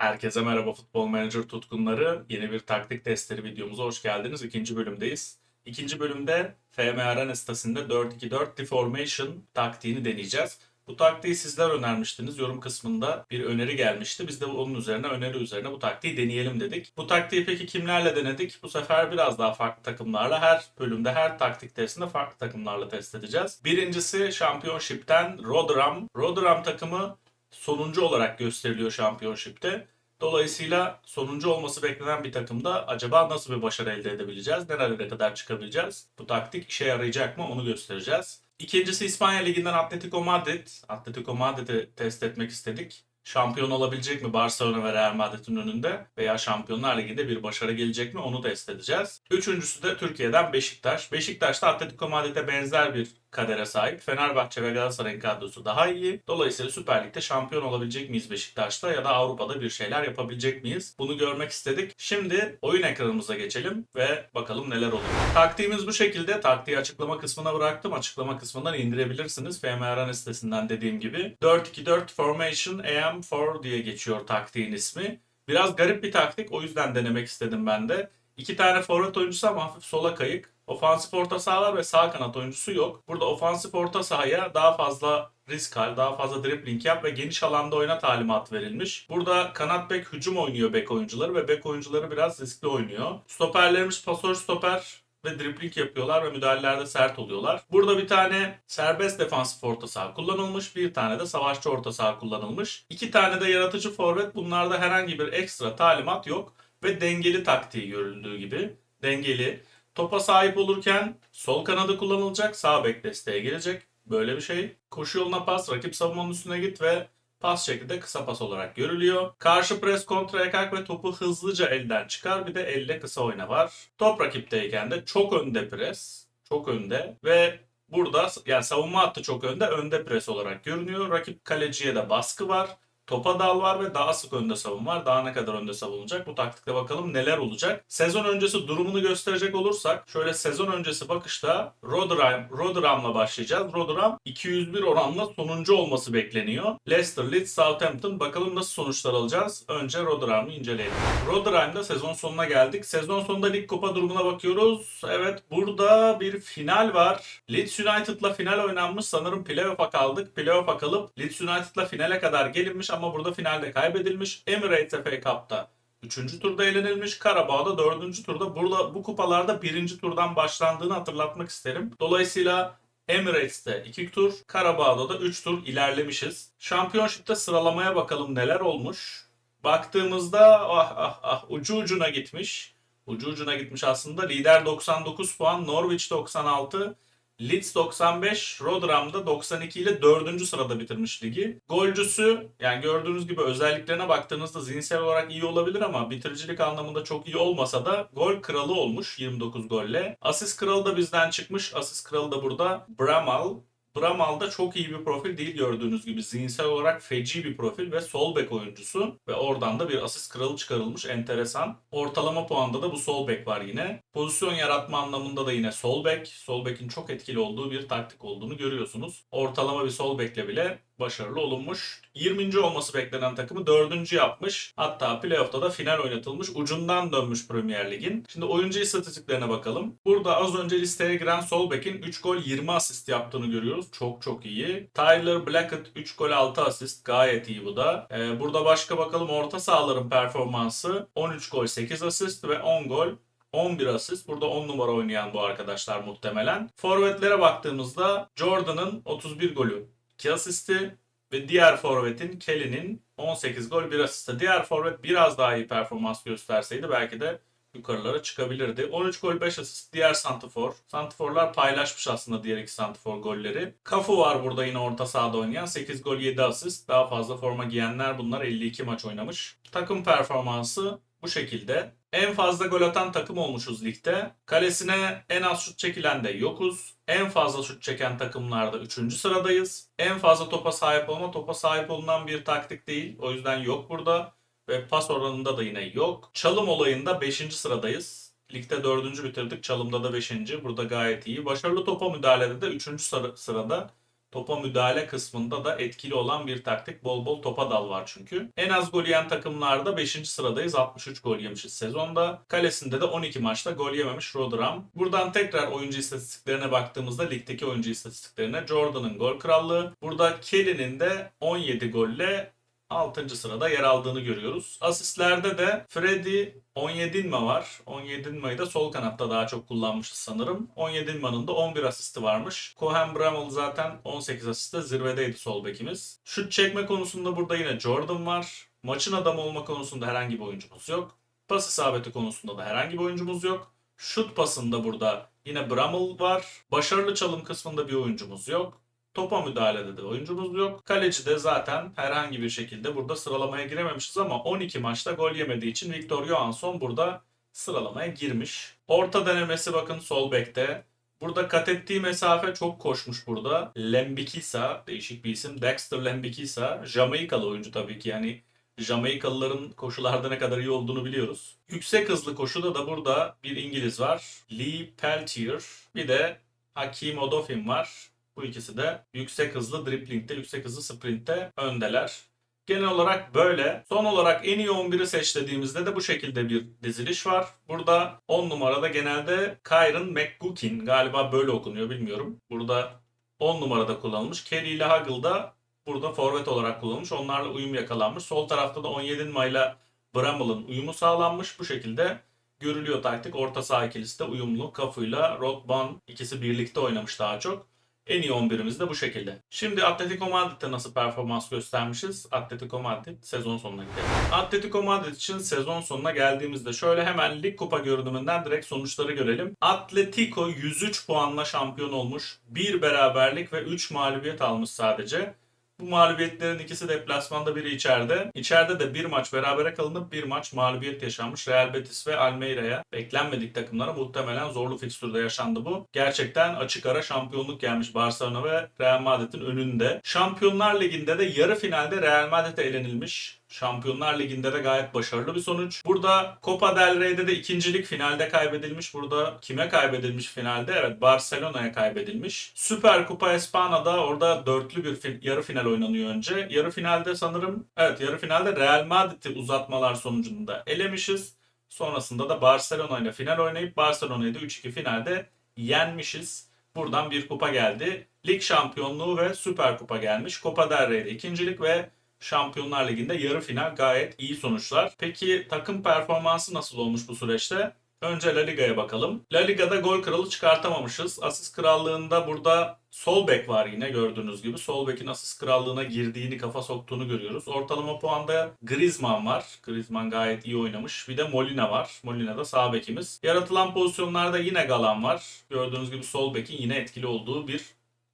Herkese merhaba Futbol Manager tutkunları. Yeni bir taktik testleri videomuza hoş geldiniz. İkinci bölümdeyiz. İkinci bölümde FM Arena sitesinde 4-2-4 Deformation taktiğini deneyeceğiz. Bu taktiği sizler önermiştiniz. Yorum kısmında bir öneri gelmişti. Biz de onun üzerine, öneri üzerine bu taktiği deneyelim dedik. Bu taktiği peki kimlerle denedik? Bu sefer biraz daha farklı takımlarla. Her bölümde, her taktik testinde farklı takımlarla test edeceğiz. Birincisi Championship'ten Rotherham. Rotherham takımı sonuncu olarak gösteriliyor Championship'te. Dolayısıyla sonuncu olması beklenen bir takımda acaba nasıl bir başarı elde edebileceğiz? Nerelere kadar çıkabileceğiz? Bu taktik işe yarayacak mı? Onu göstereceğiz. İkincisi İspanya Ligi'nden Atletico Madrid. Atletico Madrid'i test etmek istedik. Şampiyon olabilecek mi Barcelona ve Real Madrid'in önünde veya Şampiyonlar Ligi'nde bir başarı gelecek mi onu test edeceğiz. Üçüncüsü de Türkiye'den Beşiktaş. Beşiktaş da Atletico Madrid'e benzer bir kadere sahip. Fenerbahçe ve Galatasaray'ın kadrosu daha iyi. Dolayısıyla Süper Lig'de şampiyon olabilecek miyiz Beşiktaş'ta ya da Avrupa'da bir şeyler yapabilecek miyiz? Bunu görmek istedik. Şimdi oyun ekranımıza geçelim ve bakalım neler oluyor. Taktiğimiz bu şekilde. Taktiği açıklama kısmına bıraktım. Açıklama kısmından indirebilirsiniz. FM Arena sitesinden dediğim gibi. 4-2-4 Formation AM4 diye geçiyor taktiğin ismi. Biraz garip bir taktik. O yüzden denemek istedim ben de. İki tane forvet oyuncusu ama hafif sola kayık. Ofansif orta saha var ve sağ kanat oyuncusu yok. Burada ofansif orta sahaya daha fazla risk al, daha fazla dribbling yap ve geniş alanda oyna talimat verilmiş. Burada kanat bek hücum oynuyor bek oyuncuları ve bek oyuncuları biraz riskli oynuyor. Stoperlerimiz pasör stoper ve dribbling yapıyorlar ve müdahalelerde sert oluyorlar. Burada bir tane serbest defansif orta saha kullanılmış, bir tane de savaşçı orta saha kullanılmış. İki tane de yaratıcı forvet. Bunlarda herhangi bir ekstra talimat yok ve dengeli taktiği görüldüğü gibi. Dengeli. Topa sahip olurken sol kanadı kullanılacak, sağ bek desteğe gelecek. Böyle bir şey. Koşu yoluna pas, rakip savunmanın üstüne git ve pas şekilde kısa pas olarak görülüyor. Karşı pres kontraya kalk ve topu hızlıca elden çıkar. Bir de elle kısa oyna var. Top rakipteyken de çok önde pres. Çok önde ve burada yani savunma hattı çok önde. Önde pres olarak görünüyor. Rakip kaleciye de baskı var. Topa dal var ve daha sık önde savun var. Daha ne kadar önde savunulacak? Bu taktikte bakalım neler olacak. Sezon öncesi durumunu gösterecek olursak şöyle sezon öncesi bakışta Rotherham, Rotherham'la başlayacağız. Rotherham 201 oranla sonuncu olması bekleniyor. Leicester, Leeds, Southampton bakalım nasıl sonuçlar alacağız. Önce Rotherham'ı inceleyelim. Rotherham'da sezon sonuna geldik. Sezon sonunda lig kupa durumuna bakıyoruz. Evet burada bir final var. Leeds United'la final oynanmış. Sanırım playoff'a kaldık. Playoff'a kalıp Leeds United'la finale kadar gelinmiş ama burada finalde kaybedilmiş. Emirates FA Cup'ta 3. turda elenilmiş. Karabağ'da 4. turda. Burada bu kupalarda 1. turdan başlandığını hatırlatmak isterim. Dolayısıyla Emirates'te 2 tur, Karabağ'da da 3 tur ilerlemişiz. Şampiyonşipte sıralamaya bakalım neler olmuş. Baktığımızda ah ah ah ucu ucuna gitmiş. Ucu ucuna gitmiş aslında. Lider 99 puan, Norwich 96, Leeds 95, Rotherham'da 92 ile 4. sırada bitirmiş ligi. Golcüsü yani gördüğünüz gibi özelliklerine baktığınızda zihinsel olarak iyi olabilir ama bitiricilik anlamında çok iyi olmasa da gol kralı olmuş 29 golle. Asist kralı da bizden çıkmış. Asist kralı da burada Bramal. Bramal da çok iyi bir profil değil gördüğünüz gibi. Zihinsel olarak feci bir profil ve sol bek oyuncusu. Ve oradan da bir asist kralı çıkarılmış. Enteresan. Ortalama puanda da bu sol bek var yine. Pozisyon yaratma anlamında da yine sol bek. Sol bekin çok etkili olduğu bir taktik olduğunu görüyorsunuz. Ortalama bir sol bekle bile başarılı olunmuş. 20. olması beklenen takımı 4. yapmış. Hatta playoff'ta da final oynatılmış. Ucundan dönmüş Premier Lig'in. Şimdi oyuncu istatistiklerine bakalım. Burada az önce listeye giren sol bekin 3 gol 20 asist yaptığını görüyoruz. Çok çok iyi. Tyler Blackett 3 gol 6 asist. Gayet iyi bu da. Ee, burada başka bakalım orta sahaların performansı. 13 gol 8 asist ve 10 gol 11 asist. Burada 10 numara oynayan bu arkadaşlar muhtemelen. Forvetlere baktığımızda Jordan'ın 31 golü 2 asisti ve diğer forvetin Kelly'nin 18 gol 1 asisti. Diğer forvet biraz daha iyi performans gösterseydi belki de yukarılara çıkabilirdi. 13 gol 5 asist diğer santifor. Santiforlar paylaşmış aslında diğer iki santifor golleri. Kafu var burada yine orta sahada oynayan. 8 gol 7 asist. Daha fazla forma giyenler bunlar 52 maç oynamış. Takım performansı bu şekilde. En fazla gol atan takım olmuşuz ligde. Kalesine en az şut çekilen de yokuz. En fazla şut çeken takımlarda 3. sıradayız. En fazla topa sahip olma topa sahip olunan bir taktik değil. O yüzden yok burada. Ve pas oranında da yine yok. Çalım olayında 5. sıradayız. Ligde 4. bitirdik. Çalımda da 5. Burada gayet iyi. Başarılı topa müdahalede de 3. sırada. topa müdahale kısmında da etkili olan bir taktik. Bol bol topa dal var çünkü. En az gol yiyen takımlarda 5. sıradayız. 63 gol yemişiz sezonda. Kalesinde de 12 maçta gol yememiş Rotherham. Buradan tekrar oyuncu istatistiklerine baktığımızda ligdeki oyuncu istatistiklerine Jordan'ın gol krallığı. Burada Kelly'nin de 17 golle 6. sırada yer aldığını görüyoruz. Asistlerde de Freddy 17 ma var. 17 ma'yı da sol kanatta daha çok kullanmışız sanırım. 17 ma'nın da 11 asisti varmış. Cohen Bramall zaten 18 asiste zirvedeydi sol bekimiz. Şut çekme konusunda burada yine Jordan var. Maçın adamı olma konusunda herhangi bir oyuncumuz yok. Pas isabeti konusunda da herhangi bir oyuncumuz yok. Şut pasında burada yine Bramall var. Başarılı çalım kısmında bir oyuncumuz yok. Topa müdahalede de oyuncumuz yok. Kaleci de zaten herhangi bir şekilde burada sıralamaya girememişiz ama 12 maçta gol yemediği için Victor Johansson burada sıralamaya girmiş. Orta denemesi bakın sol bekte. Burada kat ettiği mesafe çok koşmuş burada. Lembikisa, değişik bir isim. Dexter Lembikisa, Jamaikalı oyuncu tabii ki yani Jamaikalıların koşularda ne kadar iyi olduğunu biliyoruz. Yüksek hızlı koşuda da burada bir İngiliz var. Lee Peltier. Bir de Hakim Odofin var. Bu ikisi de yüksek hızlı driplingte, yüksek hızlı sprintte öndeler. Genel olarak böyle. Son olarak en iyi 11'i seç dediğimizde de bu şekilde bir diziliş var. Burada 10 numarada genelde Kyron McGuckin galiba böyle okunuyor bilmiyorum. Burada 10 numarada kullanılmış. Kelly ile Hagel da burada forvet olarak kullanılmış. Onlarla uyum yakalanmış. Sol tarafta da 17 numarayla Bramall'ın uyumu sağlanmış. Bu şekilde görülüyor taktik. Orta saha ikilisi de uyumlu. Kafu'yla Rodban ikisi birlikte oynamış daha çok. En iyi 11'imiz de bu şekilde. Şimdi Atletico Madrid'de nasıl performans göstermişiz? Atletico Madrid sezon sonuna gidelim. Atletico Madrid için sezon sonuna geldiğimizde şöyle hemen lig kupa görünümünden direkt sonuçları görelim. Atletico 103 puanla şampiyon olmuş. 1 beraberlik ve 3 mağlubiyet almış sadece. Bu mağlubiyetlerin ikisi deplasmanda biri içeride. İçeride de bir maç berabere kalınıp bir maç mağlubiyet yaşanmış. Real Betis ve Almeyra'ya beklenmedik takımlara muhtemelen zorlu fikstürde yaşandı bu. Gerçekten açık ara şampiyonluk gelmiş Barcelona ve Real Madrid'in önünde. Şampiyonlar Ligi'nde de yarı finalde Real Madrid'e elenilmiş. Şampiyonlar Ligi'nde de gayet başarılı bir sonuç. Burada Copa del Rey'de de ikincilik finalde kaybedilmiş. Burada kime kaybedilmiş finalde? Evet Barcelona'ya kaybedilmiş. Süper Kupa Espana'da orada dörtlü bir fin- yarı final oynanıyor önce. Yarı finalde sanırım evet yarı finalde Real Madrid'i uzatmalar sonucunda elemişiz. Sonrasında da Barcelona ile final oynayıp Barcelona'yı da 3-2 finalde yenmişiz. Buradan bir kupa geldi. Lig şampiyonluğu ve Süper Kupa gelmiş. Copa del Rey'de ikincilik ve Şampiyonlar Ligi'nde yarı final gayet iyi sonuçlar. Peki takım performansı nasıl olmuş bu süreçte? Önce La Liga'ya bakalım. La Liga'da gol kralı çıkartamamışız. Asist krallığında burada sol bek var yine gördüğünüz gibi. Sol bekin asist krallığına girdiğini, kafa soktuğunu görüyoruz. Ortalama puanda Griezmann var. Griezmann gayet iyi oynamış. Bir de Molina var. Molina da sağ bekimiz. Yaratılan pozisyonlarda yine Galan var. Gördüğünüz gibi sol bekin yine etkili olduğu bir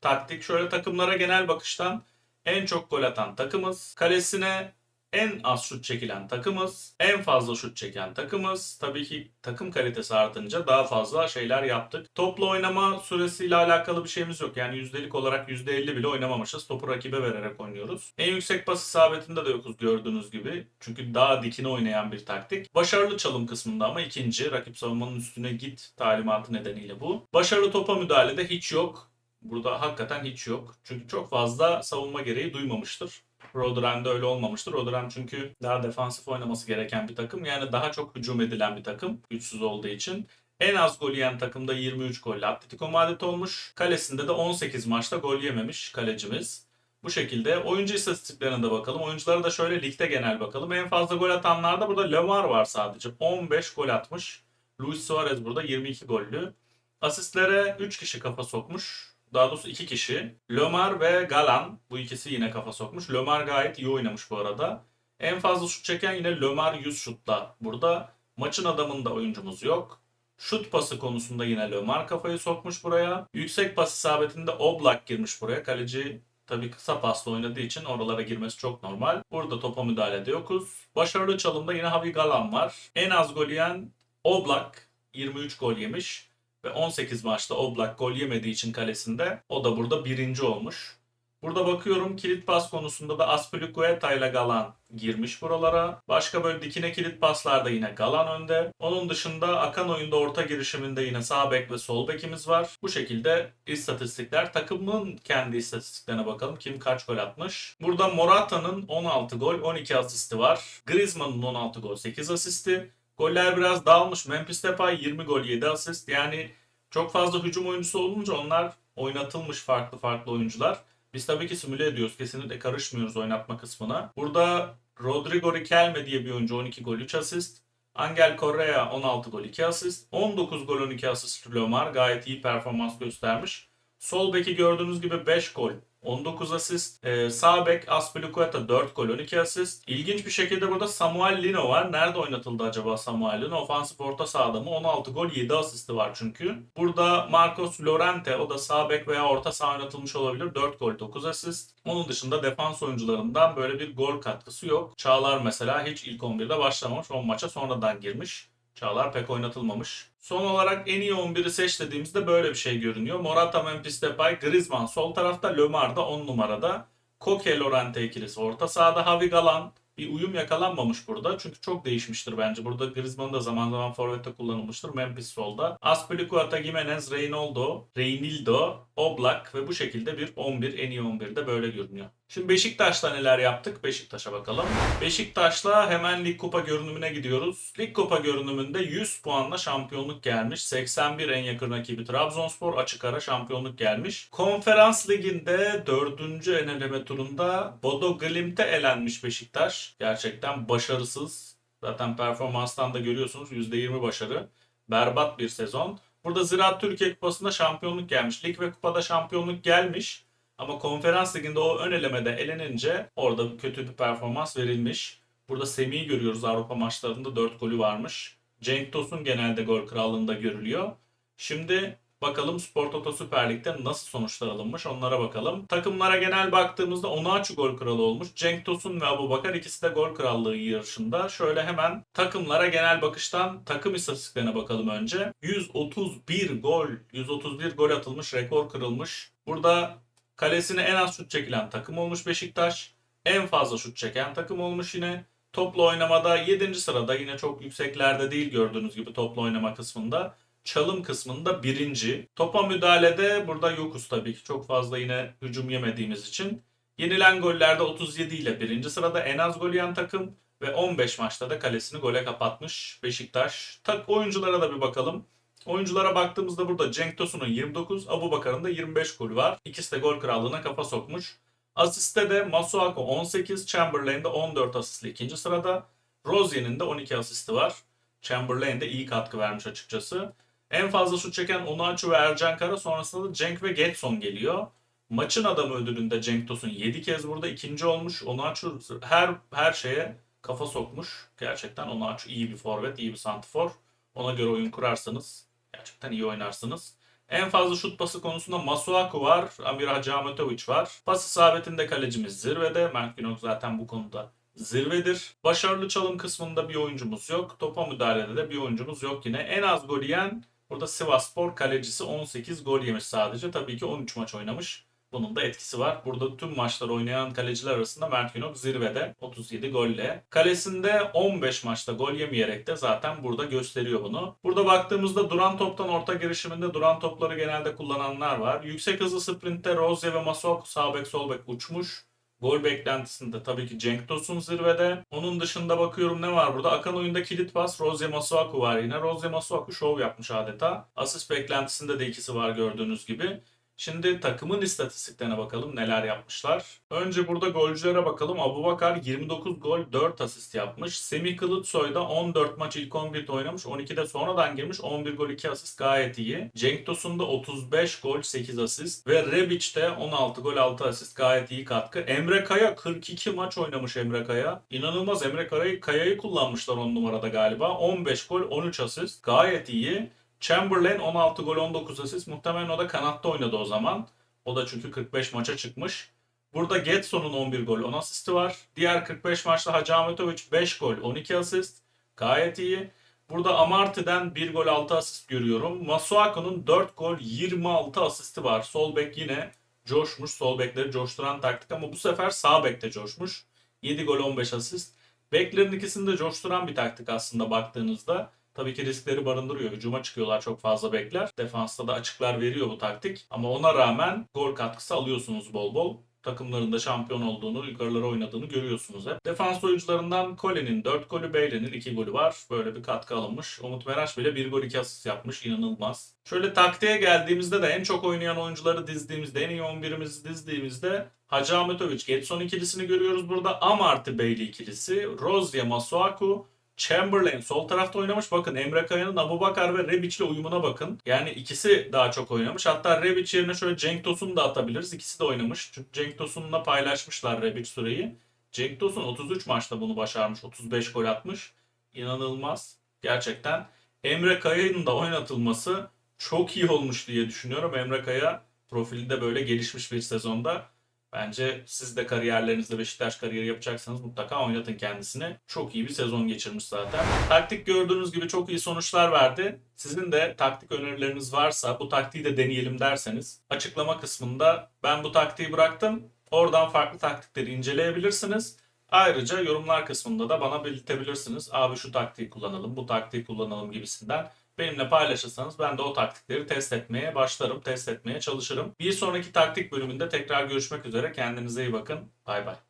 taktik. Şöyle takımlara genel bakıştan en çok gol atan takımız. Kalesine en az şut çekilen takımız. En fazla şut çeken takımız. Tabii ki takım kalitesi artınca daha fazla şeyler yaptık. Topla oynama süresiyle alakalı bir şeyimiz yok. Yani yüzdelik olarak %50 bile oynamamışız. Topu rakibe vererek oynuyoruz. En yüksek pas isabetinde de yokuz gördüğünüz gibi. Çünkü daha dikine oynayan bir taktik. Başarılı çalım kısmında ama ikinci. Rakip savunmanın üstüne git talimatı nedeniyle bu. Başarılı topa müdahalede hiç yok. Burada hakikaten hiç yok. Çünkü çok fazla savunma gereği duymamıştır. Rotherham'da öyle olmamıştır. Rotherham çünkü daha defansif oynaması gereken bir takım. Yani daha çok hücum edilen bir takım. Güçsüz olduğu için. En az gol yiyen takımda 23 golle Atletico Madrid olmuş. Kalesinde de 18 maçta gol yememiş kalecimiz. Bu şekilde oyuncu istatistiklerine de bakalım. Oyunculara da şöyle ligde genel bakalım. En fazla gol atanlarda burada Lemar var sadece. 15 gol atmış. Luis Suarez burada 22 gollü. Asistlere 3 kişi kafa sokmuş. Daha doğrusu 2 kişi. Lömar ve Galan. Bu ikisi yine kafa sokmuş. Lömar gayet iyi oynamış bu arada. En fazla şut çeken yine Lömar 100 şutla. Burada maçın adamında oyuncumuz yok. Şut pası konusunda yine Lömar kafayı sokmuş buraya. Yüksek pas isabetinde Oblak girmiş buraya. Kaleci tabii kısa pasla oynadığı için oralara girmesi çok normal. Burada topa müdahalede yokuz. Başarılı çalımda yine Havi Galan var. En az gol yiyen Oblak 23 gol yemiş ve 18 maçta Oblak gol yemediği için kalesinde o da burada birinci olmuş. Burada bakıyorum kilit pas konusunda da Aspilicueta ile Galan girmiş buralara. Başka böyle dikine kilit paslarda yine Galan önde. Onun dışında akan oyunda orta girişiminde yine sağ bek ve sol bekimiz var. Bu şekilde istatistikler. Takımın kendi istatistiklerine bakalım. Kim kaç gol atmış. Burada Morata'nın 16 gol 12 asisti var. Griezmann'ın 16 gol 8 asisti. Goller biraz dağılmış. Memphis Depay 20 gol 7 asist. Yani çok fazla hücum oyuncusu olunca onlar oynatılmış farklı farklı oyuncular. Biz tabii ki simüle ediyoruz. Kesinlikle karışmıyoruz oynatma kısmına. Burada Rodrigo Riquelme diye bir oyuncu 12 gol 3 asist. Angel Correa 16 gol 2 asist. 19 gol 12 asist Lomar gayet iyi performans göstermiş. Sol beki gördüğünüz gibi 5 gol 19 asist. Ee, sağ Aspilicueta 4 gol 12 asist. İlginç bir şekilde burada Samuel Lino var. Nerede oynatıldı acaba Samuel Lino? Ofansif orta sahada mı? 16 gol 7 asisti var çünkü. Burada Marcos Llorente o da sağ bek veya orta saha oynatılmış olabilir. 4 gol 9 asist. Onun dışında defans oyuncularından böyle bir gol katkısı yok. Çağlar mesela hiç ilk 11'de başlamamış. 10 maça sonradan girmiş. Çağlar pek oynatılmamış. Son olarak en iyi 11'i seç dediğimizde böyle bir şey görünüyor. Morata, Memphis Depay, Griezmann sol tarafta, Lömar da 10 numarada. Koke, Lorente ikilisi orta sahada, Havi Galan bir uyum yakalanmamış burada. Çünkü çok değişmiştir bence. Burada Griezmann da zaman zaman forvette kullanılmıştır. Memphis solda. Aspilicueta, Gimenez, Reynoldo, Reynildo, Oblak ve bu şekilde bir 11 en iyi 11'de böyle görünüyor. Şimdi Beşiktaş'ta neler yaptık? Beşiktaş'a bakalım. Beşiktaş'la hemen Lig Kupa görünümüne gidiyoruz. Lig Kupa görünümünde 100 puanla şampiyonluk gelmiş. 81 en yakın rakibi Trabzonspor açık ara şampiyonluk gelmiş. Konferans Ligi'nde 4. eneleme turunda Bodo Glimt'e elenmiş Beşiktaş. Gerçekten başarısız. Zaten performanstan da görüyorsunuz %20 başarı. Berbat bir sezon. Burada Ziraat Türkiye Kupası'nda şampiyonluk gelmiş. Lig ve kupada şampiyonluk gelmiş. Ama konferans liginde o ön elemede elenince orada kötü bir performans verilmiş. Burada Semih'i görüyoruz Avrupa maçlarında 4 golü varmış. Cenk Tosun genelde gol krallığında görülüyor. Şimdi bakalım Spor Toto Süper Lig'de nasıl sonuçlar alınmış onlara bakalım. Takımlara genel baktığımızda Onaçu gol kralı olmuş. Cenk Tosun ve Abu Bakar ikisi de gol krallığı yarışında. Şöyle hemen takımlara genel bakıştan takım istatistiklerine bakalım önce. 131 gol, 131 gol atılmış, rekor kırılmış. Burada Kalesine en az şut çekilen takım olmuş Beşiktaş. En fazla şut çeken takım olmuş yine. Toplu oynamada 7. sırada yine çok yükseklerde değil gördüğünüz gibi toplu oynama kısmında. Çalım kısmında birinci. Topa müdahalede burada yokuz tabii ki. Çok fazla yine hücum yemediğimiz için. Yenilen gollerde 37 ile birinci sırada en az gol yiyen takım. Ve 15 maçta da kalesini gole kapatmış Beşiktaş. Tak oyunculara da bir bakalım. Oyunculara baktığımızda burada Cenk Tosun'un 29, Abu Bakar'ın da 25 golü var. İkisi de gol krallığına kafa sokmuş. Asiste de Masuako 18, Chamberlain de 14 asistle ikinci sırada. Rozier'in de 12 asisti var. Chamberlain de iyi katkı vermiş açıkçası. En fazla şut çeken Onaçu ve Ercan Kara sonrasında da Cenk ve Getson geliyor. Maçın adamı ödülünde Cenk Tosun 7 kez burada ikinci olmuş. Onaçu her her şeye kafa sokmuş. Gerçekten Onaçu iyi bir forvet, iyi bir santifor. Ona göre oyun kurarsanız Gerçekten iyi oynarsınız. En fazla şut pası konusunda Masuaku var, Amir Hacametovic var. Pas isabetinde kalecimiz zirvede. Mert Günok zaten bu konuda zirvedir. Başarılı çalım kısmında bir oyuncumuz yok. Topa müdahalede de bir oyuncumuz yok yine. En az gol yiyen burada Sivasspor kalecisi 18 gol yemiş sadece. Tabii ki 13 maç oynamış. Bunun da etkisi var. Burada tüm maçlar oynayan kaleciler arasında Mert Günok zirvede 37 golle. Kalesinde 15 maçta gol yemeyerek de zaten burada gösteriyor bunu. Burada baktığımızda duran toptan orta girişiminde duran topları genelde kullananlar var. Yüksek hızlı sprintte Rozier ve Masuaku sağ bek sol bek uçmuş. Gol beklentisinde tabii ki Cenk Tosun zirvede. Onun dışında bakıyorum ne var burada? Akan oyunda kilit pas Rozier Masuaku var yine. Rozier Masuaku şov yapmış adeta. Asist beklentisinde de ikisi var gördüğünüz gibi. Şimdi takımın istatistiklerine bakalım neler yapmışlar. Önce burada golcülere bakalım. Abubakar 29 gol 4 asist yapmış. Semih Kılıçsoy da 14 maç ilk 11'de oynamış. 12'de sonradan girmiş. 11 gol 2 asist gayet iyi. Cenk Tosun da 35 gol 8 asist. Ve Rebic de 16 gol 6 asist gayet iyi katkı. Emre Kaya 42 maç oynamış Emre Kaya. İnanılmaz Emre Kaya'yı, Kaya'yı kullanmışlar 10 numarada galiba. 15 gol 13 asist gayet iyi. Chamberlain 16 gol 19 asist. Muhtemelen o da kanatta oynadı o zaman. O da çünkü 45 maça çıkmış. Burada Getson'un 11 gol 10 asisti var. Diğer 45 maçta Hacı Ahmetovic 5 gol 12 asist. Gayet iyi. Burada Amarty'den 1 gol 6 asist görüyorum. Masuaku'nun 4 gol 26 asisti var. Sol bek yine coşmuş. Sol bekleri coşturan taktik ama bu sefer sağ bekte coşmuş. 7 gol 15 asist. Beklerin ikisini de coşturan bir taktik aslında baktığınızda. Tabii ki riskleri barındırıyor. Hücuma çıkıyorlar çok fazla bekler. Defansta da açıklar veriyor bu taktik. Ama ona rağmen gol katkısı alıyorsunuz bol bol. Takımlarında şampiyon olduğunu, yukarılara oynadığını görüyorsunuz hep. Defans oyuncularından Colin'in 4 golü, Bailey'nin 2 golü var. Böyle bir katkı alınmış. Umut Meraş bile 1 gol 2 asist yapmış. İnanılmaz. Şöyle taktiğe geldiğimizde de en çok oynayan oyuncuları dizdiğimizde, en iyi 11'imizi dizdiğimizde Hacı Ahmetoviç, Getson ikilisini görüyoruz burada. Amarty Bailey ikilisi, Rozier Masuaku, Chamberlain sol tarafta oynamış. Bakın Emre Kaya'nın Abubakar ve Rebic'le uyumuna bakın. Yani ikisi daha çok oynamış. Hatta Rebic yerine şöyle Cenk Tosun'u da atabiliriz. İkisi de oynamış. Çünkü Cenk Tosun'la paylaşmışlar Rebic süreyi. Cenk Tosun 33 maçta bunu başarmış. 35 gol atmış. İnanılmaz. Gerçekten. Emre Kaya'nın da oynatılması çok iyi olmuş diye düşünüyorum. Emre Kaya profilinde böyle gelişmiş bir sezonda. Bence siz de kariyerlerinizde Beşiktaş kariyeri yapacaksanız mutlaka oynatın kendisini. Çok iyi bir sezon geçirmiş zaten. Taktik gördüğünüz gibi çok iyi sonuçlar verdi. Sizin de taktik önerileriniz varsa bu taktiği de deneyelim derseniz açıklama kısmında ben bu taktiği bıraktım. Oradan farklı taktikleri inceleyebilirsiniz. Ayrıca yorumlar kısmında da bana belirtebilirsiniz. Abi şu taktiği kullanalım, bu taktiği kullanalım gibisinden benimle paylaşırsanız ben de o taktikleri test etmeye başlarım, test etmeye çalışırım. Bir sonraki taktik bölümünde tekrar görüşmek üzere. Kendinize iyi bakın. Bay bay.